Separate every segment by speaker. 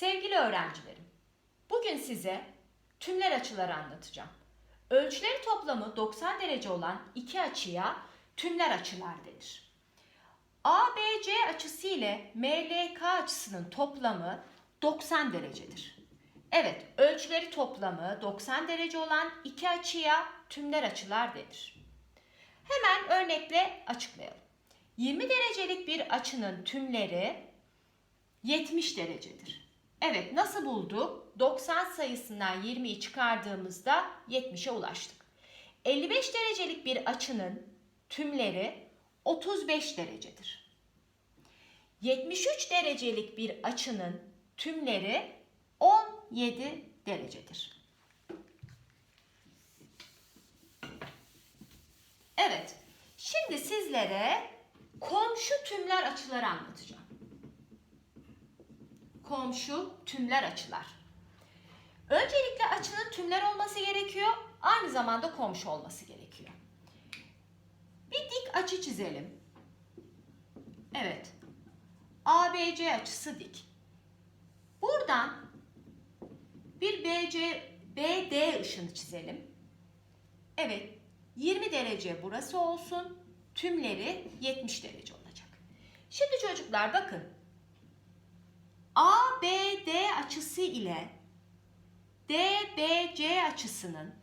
Speaker 1: Sevgili öğrencilerim, bugün size tümler açıları anlatacağım. Ölçüleri toplamı 90 derece olan iki açıya tümler açılar denir. ABC açısı ile MLK açısının toplamı 90 derecedir. Evet, ölçüleri toplamı 90 derece olan iki açıya tümler açılar denir. Hemen örnekle açıklayalım. 20 derecelik bir açının tümleri 70 derecedir. Evet nasıl bulduk? 90 sayısından 20'yi çıkardığımızda 70'e ulaştık. 55 derecelik bir açının tümleri 35 derecedir. 73 derecelik bir açının tümleri 17 derecedir. Evet, şimdi sizlere komşu tümler açıları anlatacağım komşu tümler açılar. Öncelikle açının tümler olması gerekiyor. Aynı zamanda komşu olması gerekiyor. Bir dik açı çizelim. Evet. ABC açısı dik. Buradan bir BC BD ışını çizelim. Evet. 20 derece burası olsun. Tümleri 70 derece olacak. Şimdi çocuklar bakın. ABD açısı ile DBC açısının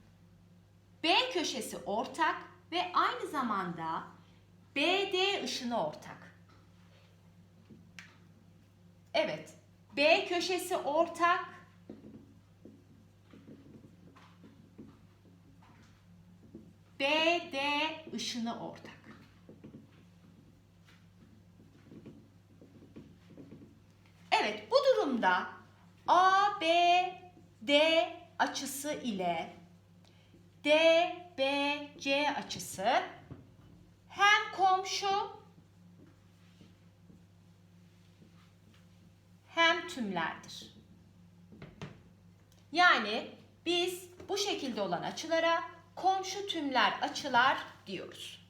Speaker 1: B köşesi ortak ve aynı zamanda BD ışını ortak. Evet, B köşesi ortak. BD ışını ortak. Durumda ABD açısı ile DBC açısı hem komşu hem tümlerdir. Yani biz bu şekilde olan açılara komşu tümler açılar diyoruz.